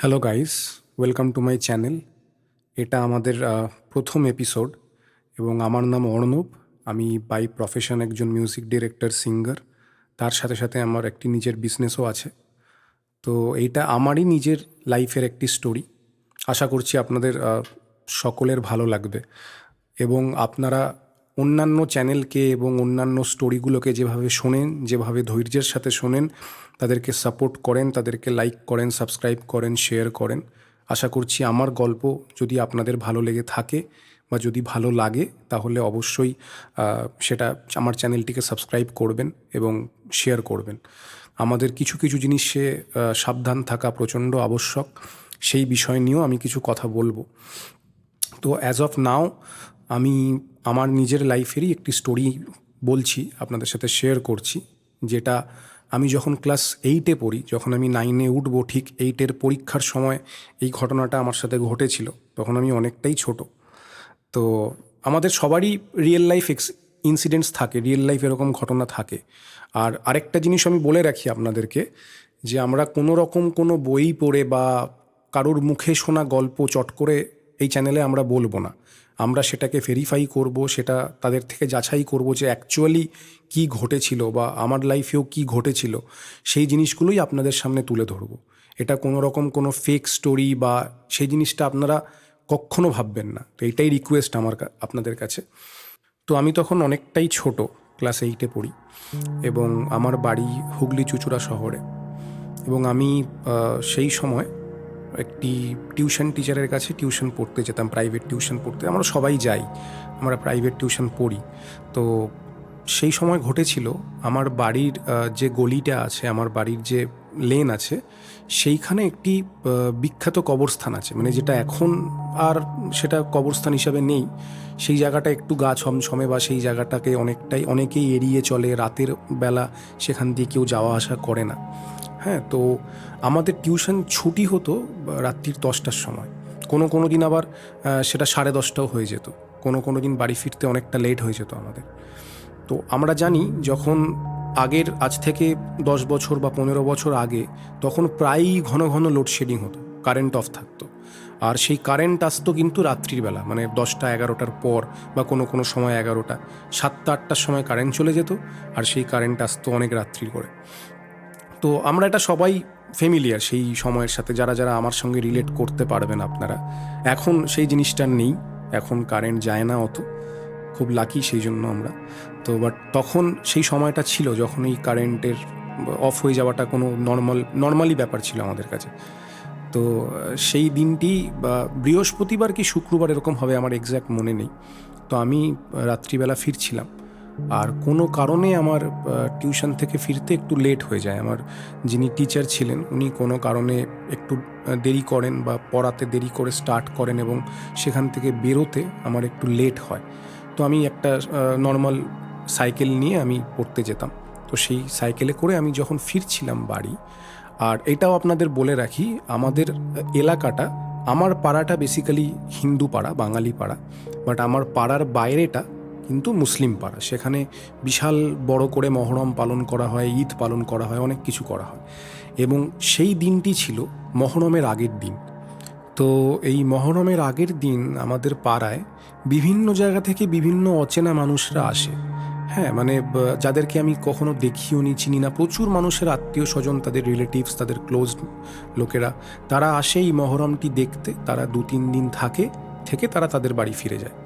Hello guys welcome to my channel এটা আমাদের প্রথম এপিসোড এবং আমার নাম অর্ণব। আমি বাই প্রফেশন একজন মিউজিক ডিরেক্টর সিঙ্গার তার সাথে সাথে আমার একটি নিজের বিজনেসও আছে। তো এইটা আমারই নিজের লাইফের একটি স্টোরি আশা করছি আপনাদের সকলের ভালো লাগবে। এবং আপনারা অন্যান্য চ্যানেলকে এবং অন্যান্য স্টোরিগুলোকে যেভাবে শোনেন, যেভাবে ধৈর্যের সাথে শোনেন, তাদেরকে সাপোর্ট করেন, তাদেরকে লাইক করেন, সাবস্ক্রাইব করেন, শেয়ার করেন। আশা করছি আমার গল্প যদি আপনাদের ভালো লেগে থাকে বা যদি ভালো লাগে, তাহলে অবশ্যই সেটা আমার চ্যানেলটিকে সাবস্ক্রাইব করবেন এবং শেয়ার করবেন। আমাদের কিছু কিছু জিনিসে সাবধান থাকা প্রচণ্ড আবশ্যক। সেই বিষয় নিয়েও আমি কিছু কথা বলব। তো অ্যাজ অফ নাও আমি আমার নিজের লাইফেরই একটি স্টোরি বলছি, আপনাদের সাথে শেয়ার করছি, যেটা আমি যখন ক্লাস এইটে পড়ি, যখন আমি নাইনে উঠবো, ঠিক এইটের পরীক্ষার সময় এই ঘটনাটা আমার সাথে ঘটেছিল, তখন আমি অনেকটাই ছোট। তো আমাদের সবারই রিয়েল লাইফ এক্স ইনসিডেন্টস থাকে রিয়েল লাইফ এরকম ঘটনা থাকে। আর আরেকটা জিনিস আমি বলে রাখি আপনাদেরকে, যে আমরা কোনো রকম কোনো বই পড়ে বা কারোর মুখে শোনা গল্প চট করে এই চ্যানেলে আমরা বলব না। আমরা সেটাকে ভেরিফাই করব, সেটা তাদের থেকে যাচাই করব যে অ্যাকচুয়ালি কি ঘটেছিল বা আমার লাইফেও কি ঘটেছিল। সেই জিনিসগুলোই আপনাদের সামনে তুলে ধরবো। এটা কোনো রকম কোনো ফেক স্টোরি বা সেই জিনিসটা আপনারা কখনো ভাববেন না। তো এইটাই রিকোয়েস্ট আমার আপনাদের কাছে। তো আমি তখন অনেকটাই ছোট ক্লাস এইটে পড়ি এবং আমার বাড়ি হুগলি চুচুড়া শহরে। এবং আমি সেই সময় একটি টিউশন টিচারের কাছে টিউশন পড়তে যেতাম প্রাইভেট টিউশন পড়তে। আমরা সবাই যাই, আমরা প্রাইভেট টিউশন পড়ি। তো সেই সময় ঘটেছিল, আমার বাড়ির যে গলিটা আছে, আমার বাড়ির যে লেন আছে, সেইখানে একটি বিখ্যাত কবরস্থান আছে। মানে যেটা এখন আর সেটা কবরস্থান হিসাবে নেই। সেই জায়গাটা একটু গা ছমছমে বা সেই জায়গাটাকে অনেকটাই, অনেকেই এড়িয়ে চলে। রাতের বেলা সেখান দিয়ে কেউ যাওয়া আসা করে না। হ্যাঁ তো আমাদের টিউশন ছুটি হতো রাত্রির দশটার সময়। কোনো কোনো দিন আবার সেটা সাড়ে দশটাও হয়ে যেত। কোনো কোনো দিন বাড়ি ফিরতে অনেকটা লেট হয়ে যেত আমাদের। তো আমরা জানি যখন আগের, আজ থেকে দশ বছর বা পনেরো বছর আগে, তখন প্রায়ই ঘন ঘন লোডশেডিং হতো কারেন্ট অফ থাকতো। আর সেই কারেন্ট আসতো কিন্তু রাত্রির বেলা মানে দশটা, এগারোটার পর বা কোনো কোনো সময় এগারোটা, সাতটা, আটটার সময় কারেন্ট চলে যেত, আর সেই কারেন্ট আসতো অনেক রাত্রি করে। তো আমরা এটা সবাই ফ্যামিলিয়ার সেই সময়ের সাথে, যারা যারা আমার সঙ্গে রিলেট করতে পারবেন আপনারা। এখন সেই জিনিসটা নেই, এখন কারেন্ট যায় না অত, খুব লাকি সেই জন্য আমরা। তো বাট তখন সেই সময়টা ছিল যখন এই কারেন্টের অফ হয়ে যাওয়াটা কোনো নর্মাল নর্মালি ব্যাপার ছিল আমাদের কাছে। তো, সেই দিনটি, বা বৃহস্পতিবার কি শুক্রবার এরকম হবে আমার এক্স্যাক্ট মনে নেই। তো আমি রাত্রিবেলা ফিরছিলাম। আর কোনো কারণে আমার টিউশন থেকে ফিরতে একটু লেট হয়ে যায়। আমার যিনি টিচার ছিলেন, উনি কোনো কারণে একটু দেরি করেন বা পড়াতে দেরি করে স্টার্ট করেন এবং সেখান থেকে বেরোতে আমার একটু লেট হয়। তো আমি একটা নর্মাল সাইকেল নিয়ে আমি পড়তে যেতাম। তো সেই সাইকেলে করে আমি যখন ফিরছিলাম বাড়ি, আর এটাও আপনাদের বলে রাখি, আমাদের এলাকাটা, আমার পাড়াটা বেসিক্যালি হিন্দু পাড়া, বাঙালি পাড়া বাট আমার পাড়ার বাইরেটা কিন্তু মুসলিম পাড়া। সেখানে বিশাল বড় করে মহরম পালন করা হয়, ঈদ পালন করা হয়, অনেক কিছু করা হয়। এবং সেই দিনটি ছিল মহরমের আগের দিন। তো এই মহরমের আগের দিন আমাদের পাড়ায় বিভিন্ন জায়গা থেকে বিভিন্ন অচেনা মানুষরা আসে। হ্যাঁ মানে যাদেরকে আমি কখনো দেখিও নি, চিনি না। প্রচুর মানুষের আত্মীয় স্বজন তাদের রিলেটিভস তাদের ক্লোজ লোকেরা, তারা আসে এই মহরমটি দেখতে। তারা দু তিন দিন থাকে। থেকে তারা তাদের বাড়ি ফিরে যায়।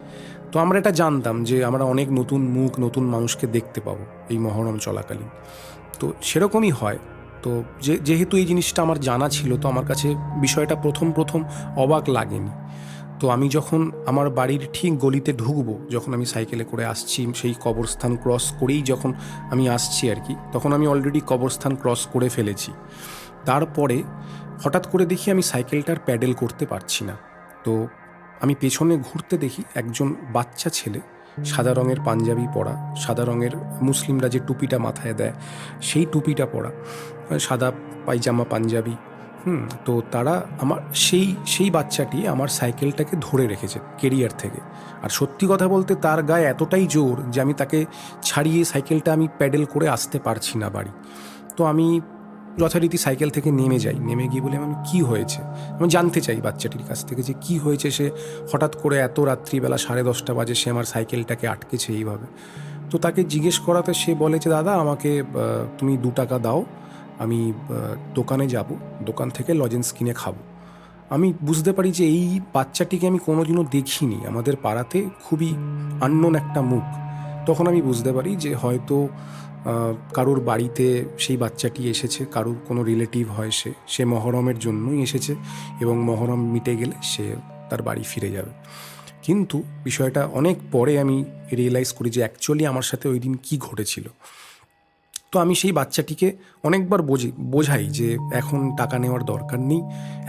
তো আমরা এটা জানতাম যে আমরা অনেক নতুন মুখ, নতুন মানুষকে দেখতে পাবো এই মহরম চলাকালীন। তো সেরকমই হয়। তো যে, যেহেতু এই জিনিসটা আমার জানা ছিল, তো আমার কাছে বিষয়টা প্রথম প্রথম অবাক লাগেনি। তো আমি যখন আমার বাড়ির ঠিক গলিতে ঢুকবো, যখন আমি সাইকেলে করে আসছি, সেই কবরস্থান ক্রস করেই যখন আমি আসছি আর কি, তখন আমি অলরেডি কবরস্থান ক্রস করে ফেলেছি। তারপরে হঠাৎ করে দেখি আমি সাইকেলটার প্যাডেল করতে পারছি না। তো আমি পেছনে ঘুরতে দেখি একজন বাচ্চা ছেলে, সাদা রঙের পাঞ্জাবি পরা, সাদা রঙের মুসলিমরা যে টুপিটা মাথায় দেয়, সেই টুপিটা পরা সাদা পায়জামা পাঞ্জাবি। হুম, তো তারা আমার, সেই সেই বাচ্চাটি আমার সাইকেলটাকে ধরে রেখেছে কেরিয়ার থেকে। আর সত্যি কথা বলতে তার গায়ে এতটাই জোর যে আমি তাকে ছাড়িয়ে সাইকেলটা আমি প্যাডেল করে আসতে পারছি না বাড়ি। তো আমি যথারীতি সাইকেল থেকে নেমে যাই। নেমে গিয়ে বলে আমি কি হয়েছে? আমি জানতে চাই বাচ্চাটির কাছ থেকে যে কি হয়েছে, সে হঠাৎ করে এত রাত্রিবেলা সাড়ে দশটা বাজে সে আমার সাইকেলটাকে আটকেছে এইভাবে। তো তাকে জিজ্ঞেস করাতে সে বলে যে, দাদা, আমাকে তুমি দু টাকা দাও, আমি দোকানে যাব, দোকান থেকে লজেন্স কিনে খাব। আমি বুঝতে পারি যে এই বাচ্চাটিকে আমি কোনোদিনও দেখিনি। আমাদের পাড়াতে খুবই আননোন একটা মুখ। তখন আমি বুঝতে পারি যে হয়তো কারোর বাড়িতে সেই বাচ্চাটি এসেছে, কারোর কোনো রিলেটিভ হয় সে সে মহরমের জন্যই এসেছে এবং মহরম মিটে গেলে সে তার বাড়ি ফিরে যাবে। কিন্তু বিষয়টা অনেক পরে আমি রিয়েলাইজ করি যে অ্যাকচুয়ালি আমার সাথে ওই দিন কী ঘটেছিল। তো আমি সেই বাচ্চাটিকে অনেকবার বোঝি, বোঝাই যে এখন টাকা নেওয়ার দরকার নেই,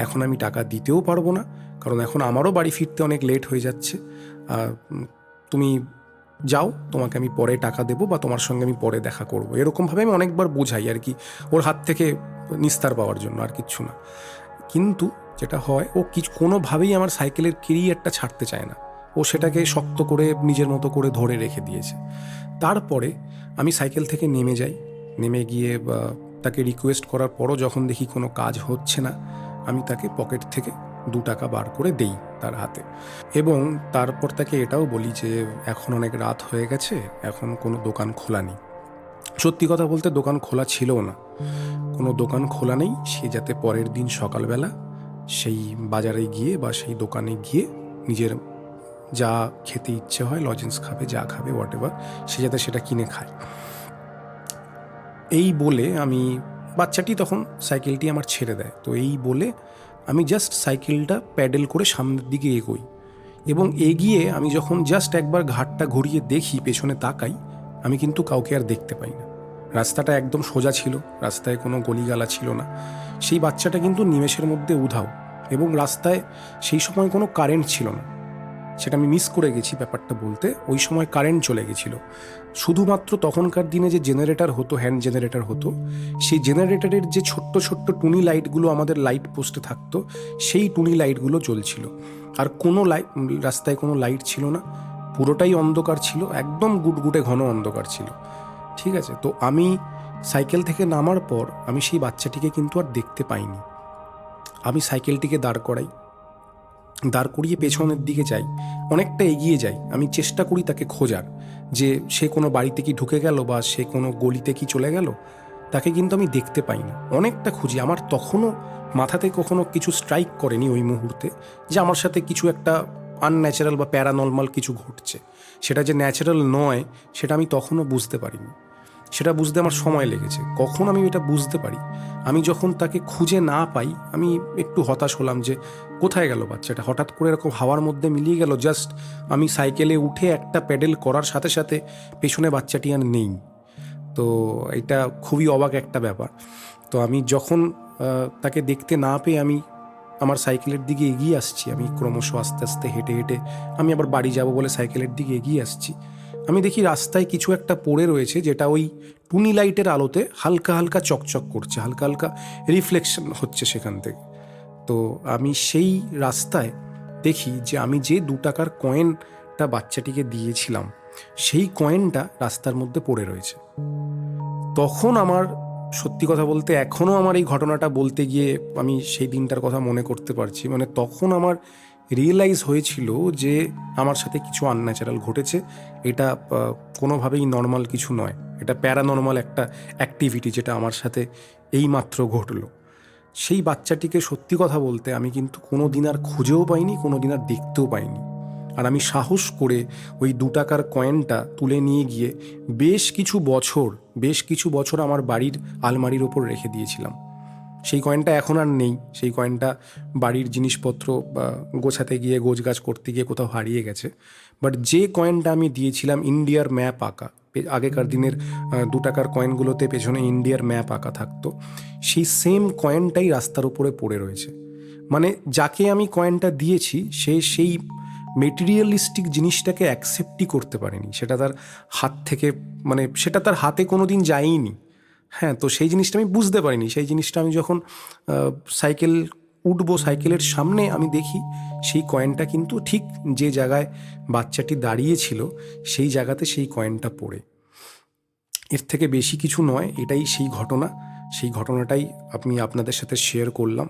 এখন আমি টাকা দিতেও পারব না, কারণ এখন আমারও বাড়ি ফিরতে অনেক লেট হয়ে যাচ্ছে। তুমি যাও, তোমাকে আমি পরে টাকা দেবো বা তোমার সঙ্গে আমি পরে দেখা করব। এরকমভাবে আমি অনেকবার বোঝাই আর কি, ওর হাত থেকে নিস্তার পাওয়ার জন্য আর কিচ্ছু না। কিন্তু যেটা হয়, ও কিছু কোনোভাবেই আমার সাইকেলের কেরিয়ারটা ছাড়তে চায় না। ও সেটাকে শক্ত করে, নিজের মতো করে ধরে রেখে দিয়েছে। তারপরে আমি সাইকেল থেকে নেমে যাই। নেমে গিয়ে তাকে রিকোয়েস্ট করার পরও যখন দেখি কোনো কাজ হচ্ছে না, আমি তাকে পকেট থেকে দু টাকা বার করে দেই তার হাতে। এবং তারপর তাকে এটাও বলি যে, এখন অনেক রাত হয়ে গেছে, এখন কোনো দোকান খোলা নেই। সত্যি কথা বলতে দোকান খোলা ছিল না। কোনো দোকান খোলা নেই, সে যাতে পরের দিন সকালবেলা সেই বাজারে গিয়ে বা সেই দোকানে গিয়ে নিজের যা খেতে ইচ্ছে হয় লজেন্স খাবে, যা খাবে হোয়াট এভার সে যাতে সেটা কিনে খায়। এই বলে আমি, বাচ্চাটি তখন সাইকেলটি আমার ছেড়ে দেয়। তো এই বলে আমি জাস্ট সাইকেলটা প্যাডেল করে সামনের দিকে এগোই এবং এগিয়ে আমি যখন জাস্ট একবার ঘাটটা ঘুরিয়ে দেখি, পেছনে তাকাই, আমি কিন্তু কাউকে আর দেখতে পাই না। রাস্তাটা একদম সোজা ছিল, রাস্তায় কোনো গলিগালা ছিল না। সেই বাচ্চাটা কিন্তু নিমেষের মধ্যে উধাও এবং রাস্তায় সেই সময় কোনো কারেন্ট ছিল না। সেটা আমি মিস করে গেছি ব্যাপারটা বলতে। ওই সময় কারেন্ট চলে গেছিল। শুধুমাত্র তখনকার দিনে যে জেনারেটর হতো হ্যান্ড জেনারেটর হতো, সেই জেনারেটরের যে ছোট্ট ছোট্ট টুনি লাইটগুলো আমাদের লাইট পোস্টে থাকতো, সেই টুনি লাইটগুলো জ্বলছিল। আর কোনো লাইট রাস্তায় কোনো লাইট ছিল না। পুরোটাই অন্ধকার ছিল, একদম গুটগুটে ঘন অন্ধকার ছিল। ঠিক আছে? তো আমি সাইকেল থেকে নামার পর আমি সেই বাচ্চাটিকে কিন্তু আর দেখতে পাইনি। আমি সাইকেলটিকে দাঁড় করাই। দাঁড় করিয়ে পেছনের দিকে যাই, অনেকটা এগিয়ে যাই। আমি চেষ্টা করি তাকে খোঁজার যে সে কোনো বাড়িতে কি ঢুকে গেল বা সে কোনো গলিতে কি চলে গেল, তাকে কিন্তু আমি দেখতে পাই না। অনেকটা খুঁজি। আমার তখনও মাথাতে কখনো কিছু স্ট্রাইক করেনি ওই মুহূর্তে যে আমার সাথে কিছু একটা আনন্যাচারাল বা প্যারানর্মাল কিছু ঘটছে। সেটা যে ন্যাচারাল নয়, সেটা আমি তখনও বুঝতে পারিনি। সেটা বুঝতে আমার সময় লেগেছে। কখন আমি এটা বুঝতে পারি? আমি যখন তাকে খুঁজে না পাই, আমি একটু হতাশ হলাম যে, কোথায় গেল বাচ্চাটা? হঠাৎ করে এরকম হাওয়ার মধ্যে মিলিয়ে গেল, জাস্ট আমি সাইকেলে উঠে একটা প্যাডেল করার সাথে সাথে পেছনে বাচ্চাটি আর নেই। তো এটা খুবই অবাক একটা ব্যাপার। তো আমি যখন তাকে দেখতে না পেয়ে আমি আমার সাইকেলের দিকে এগিয়ে আসছি, আমি ক্রমশ আস্তে আস্তে হেঁটে হেঁটে আমি আবার বাড়ি যাব বলে সাইকেলের দিকে এগিয়ে আসছি। আমি দেখি রাস্তায় কিছু একটা পড়ে রয়েছে যেটা ওই টুনি লাইটের আলোতে হালকা হালকা চকচক করছে, হালকা হালকা রিফ্লেকশন হচ্ছে সেখান থেকে। তো আমি সেই রাস্তায় দেখি যে আমি যে দু টাকার কয়েনটা বাচ্চাটিকে দিয়েছিলাম, সেই কয়েনটা রাস্তার মধ্যে পড়ে রয়েছে। তখন আমার, সত্যি কথা বলতে এখনও আমার এই ঘটনাটা বলতে গিয়ে আমি সেই দিনটার কথা মনে করতে পারছি মানে তখন আমার রিয়েলাইজ হয়েছিল যে আমার সাথে কিছু আনন্যাচারাল ঘটেছে, এটা কোনোভাবেই নর্মাল কিছু নয়। এটা প্যারানর্মাল একটা অ্যাক্টিভিটি যেটা আমার সাথে এইমাত্র ঘটলো। সেই বাচ্চাটিকে সত্যি কথা বলতে আমি কিন্তু কোনো দিন আর খুঁজেও পাইনি কোনো দিন আর দেখতেও পাইনি। আর আমি সাহস করে ওই দু টাকার কয়েনটা তুলে নিয়ে গিয়ে বেশ কিছু বছর, বেশ কিছু বছর আমার বাড়ির আলমারির ওপর রেখে দিয়েছিলাম। সেই কয়েনটা এখন আর নেই। সেই কয়েনটা বাড়ির জিনিসপত্র বা গোছাতে গিয়ে, গোছগাছ করতে গিয়ে কোথাও হারিয়ে গেছে। বাট যে কয়েনটা আমি দিয়েছিলাম ইন্ডিয়ার ম্যাপ আঁকা আগেকার দিনের দু টাকার কয়েনগুলোতে পেছনে ইন্ডিয়ার ম্যাপ আঁকা থাকতো, সেই সেম কয়েনটাই রাস্তার উপরে পড়ে রয়েছে। মানে যাকে আমি কয়েনটা দিয়েছি, সে সেই মেটেরিয়ালিস্টিক জিনিসটাকে অ্যাকসেপ্টই করতে পারেনি। সেটা তার হাত থেকে মানে সেটা তার হাতে কোনো দিন যায়নি হ্যাঁ তো সেই জিনিসটা আমি বুঝতে পারিনি। সেই জিনিসটা আমি যখন সাইকেল উঠবো সাইকেলের সামনে, আমি দেখি সেই কয়েনটা কিন্তু ঠিক যে জায়গায় বাচ্চাটি দাঁড়িয়েছিল, সেই জায়গাতে সেই কয়েনটা পড়ে। এর থেকে বেশি কিছু নয়, এটাই সেই ঘটনা। সেই ঘটনাটাই আমি আপনাদের সাথে শেয়ার করলাম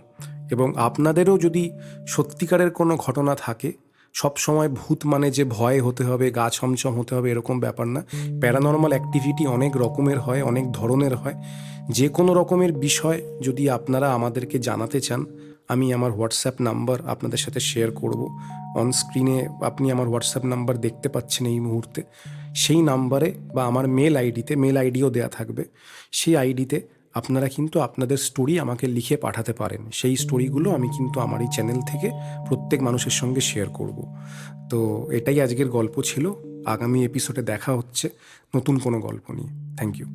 এবং আপনাদেরও যদি সত্যিকারের কোনো ঘটনা থাকে সব সময় ভূত মানে যে ভয় হতে হবে, গা ছমছম হতে হবে, এরকম ব্যাপার না। প্যারানর্মাল অ্যাক্টিভিটি অনেক রকমের হয়, অনেক ধরনের হয়। যে কোনো রকমের বিষয় যদি আপনারা আমাদেরকে জানাতে চান, আমি আমার হোয়াটসঅ্যাপ নাম্বার আপনাদের সাথে শেয়ার করব। অন স্ক্রিনে আপনি আমার হোয়াটসঅ্যাপ নাম্বার দেখতে পাচ্ছেন এই মুহূর্তে। সেই নাম্বারে বা আমার মেল আইডিতে, মেল আইডিও দেওয়া থাকবে, সেই আইডিতে আপনারা কিন্তু আপনাদের স্টোরি আমাকে লিখে পাঠাতে পারেন। সেই স্টোরিগুলো আমি কিন্তু আমার এই চ্যানেল থেকে প্রত্যেক মানুষের সঙ্গে শেয়ার করব। তো এটাই আজকের গল্প ছিল। আগামী এপিসোডে দেখা হচ্ছে। নতুন কোনো গল্প নিয়ে। Thank you